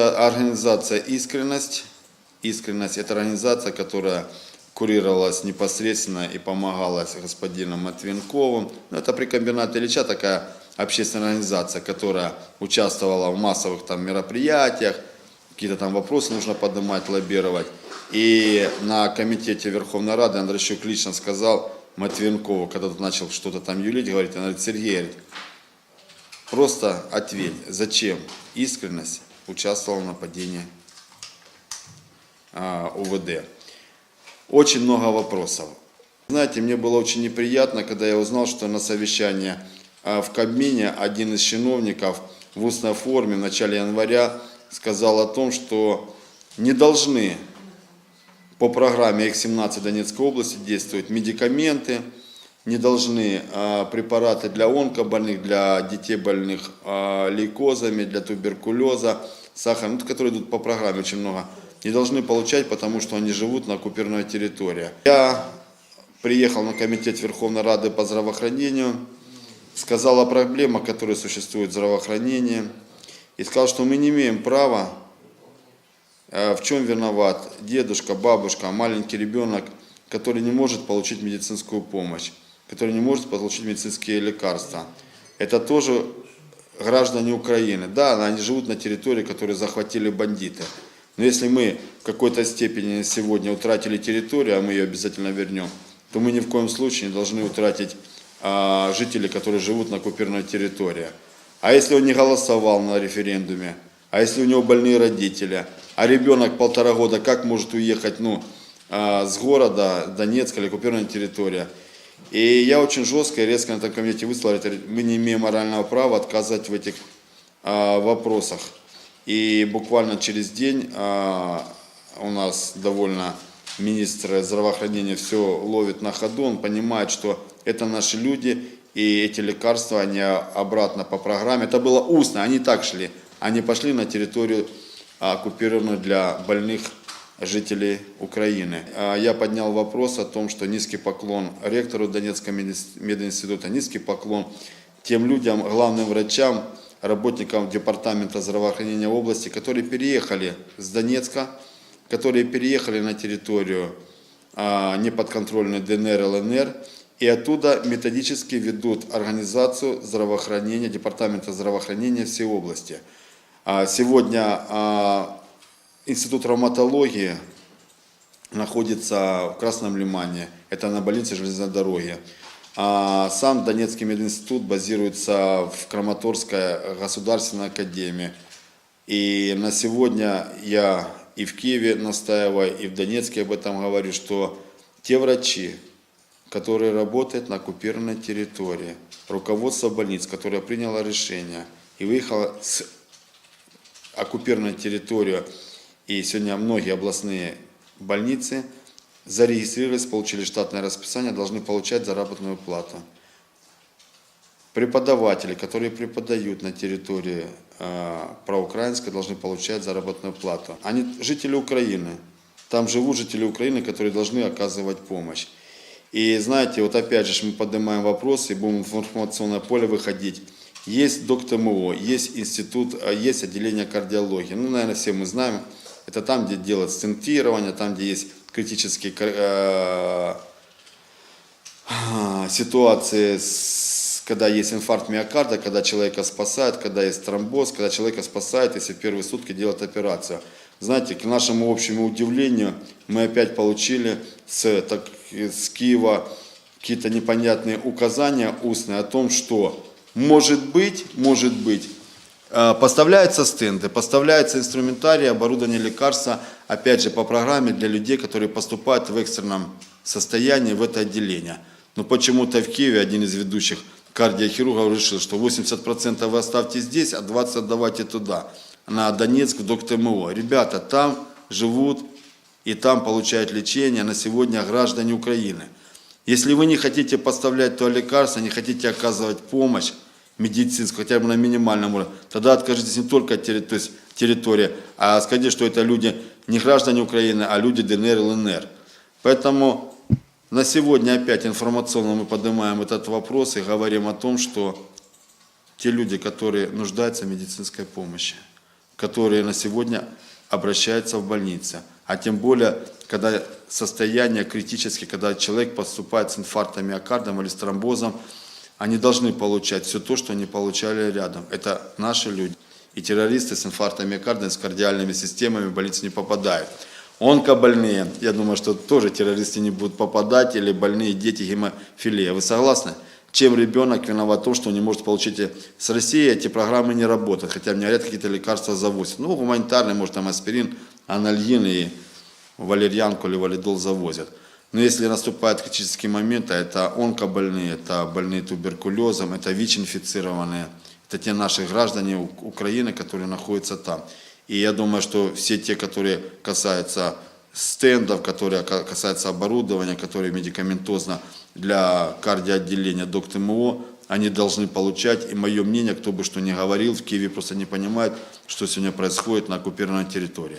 Организация «Искренность». «Искренность» – это организация, которая курировалась непосредственно и помогалась господином Матвенковым. Ну, Это при комбинате Ильича такая общественная организация, которая участвовала в массовых там мероприятиях, какие-то там вопросы нужно поднимать, лоббировать. И на комитете Верховной Рады Андрющук лично сказал Матвенкову, когда тот начал что-то там юлить, говорит, он говорит, Сергей, Просто ответь, зачем искренность участвовала в нападении а, УВД. Очень много вопросов. Знаете, мне было очень неприятно, когда я узнал, что на совещании а, в Кабмине один из чиновников в устной форме в начале января сказал о том, что не должны по программе X17 Донецкой области действовать медикаменты, не должны а, препараты для онкобольных, для детей больных а, лейкозами, для туберкулеза, сахара, ну, которые идут по программе очень много, не должны получать, потому что они живут на оккупированной территории. Я приехал на комитет Верховной Рады по здравоохранению, сказал о проблемах, которые существуют в здравоохранении, и сказал, что мы не имеем права Э, в чем виноват дедушка, бабушка, маленький ребенок, который не может получить медицинскую помощь, который не может получить медицинские лекарства. Это тоже граждане Украины. Да, они живут на территории, которую захватили бандиты. Но если мы в какой-то степени сегодня утратили территорию, а мы ее обязательно вернем, то мы ни в коем случае не должны утратить а, жителей, которые живут на оккупированной территории. А если он не голосовал на референдуме, а если у него больные родители, а ребенок полтора года, как может уехать ну, а, с города Донецка или оккупированная территория? И я очень жестко и резко на этом комитете высказал, мы не имеем морального права отказать в этих а, вопросах. И буквально через день а, у нас довольно министр здравоохранения все ловит на ходу, он понимает, что это наши люди, и эти лекарства, они обратно по программе. Это было устно, они так шли. Они пошли на территорию, а, оккупированную для больных жителей Украины. А, Я поднял вопрос о том, что низкий поклон ректору Донецкого мединститута, низкий поклон тем людям, главным врачам, работникам Департамента здравоохранения области, которые переехали с Донецка, которые переехали на территорию а, неподконтрольной ДНР, ЛНР, и оттуда методически ведут организацию здравоохранения, Департамента здравоохранения всей области. А Сегодня Институт травматологии находится в Красном Лимане, это на больнице железной дороги. А сам Донецкий мединститут базируется в Краматорской государственной академии. И на сегодня я и в Киеве настаиваю, и в Донецке об этом говорю, что те врачи, которые работают на оккупированной территории, руководство больниц, которое приняло решение и выехало с оккупированную территорию, и сегодня многие областные больницы зарегистрировались, получили штатное расписание, должны получать заработную плату. Преподаватели, которые преподают на территории э, проукраинской, должны получать заработную плату. Они жители Украины. Там живут жители Украины, которые должны оказывать помощь. И знаете, вот опять же мы поднимаем вопросы и будем в информационное поле выходить. Есть ДокТМО, есть институт, а есть отделение кардиологии. Ну, наверное, все мы знаем. Это там, где делают стентирование, там, где есть критические э, ситуации, с- когда есть инфаркт миокарда, когда человека спасают, когда есть тромбоз, когда человека спасают, если в первые сутки делают операцию. Знаете, к нашему общему удивлению, мы опять получили с, так, с Киева какие-то непонятные указания устные о том, что может быть, может быть, поставляются стенды, поставляется инструментарий, оборудование, лекарства, опять же, по программе для людей, которые поступают в экстренном состоянии в это отделение. Но почему-то в Киеве один из ведущих кардиохирургов решил, что 80% вы оставьте здесь, а 20% отдавайте туда, на Донецк, в ДокТМО. Ребята, там живут и там получают лечение на сегодня граждане Украины. Если вы не хотите поставлять то лекарство, не хотите оказывать помощь медицинскую, хотя бы на минимальном уровне, тогда откажитесь не только от терри- то есть территории, а скажите, что это люди не граждане Украины, а люди ДНР, ЛНР. Поэтому на сегодня опять информационно мы поднимаем этот вопрос и говорим о том, что те люди, которые нуждаются в медицинской помощи, которые на сегодня обращаются в больницы. А тем более, когда состояние критическое, когда человек поступает с инфарктом миокардом или с тромбозом, они должны получать все то, что они получали рядом. Это наши люди. И террористы с инфарктом миокарда, с кардиальными системами в больницу не попадают. Онкобольные, я думаю, что тоже террористы не будут попадать, или больные дети гемофилия. Вы согласны? Чем ребенок виноват в том, что он не может получить э, с России, эти программы не работают, хотя мне говорят, какие-то лекарства завозят. Ну, гуманитарные, может, там аспирин, анальгин и валерьянку или валидол завозят. Но если наступает критический момент, а это онкобольные, это больные туберкулезом, это ВИЧ-инфицированные, это те наши граждане Украины, которые находятся там. И я думаю, что все те, которые касаются стендов, которые ка- касаются оборудования, которые медикаментозно для кардиоотделения док ТМО, они должны получать. И мое мнение, кто бы что ни говорил, в Киеве просто не понимает, что сегодня происходит на оккупированной территории.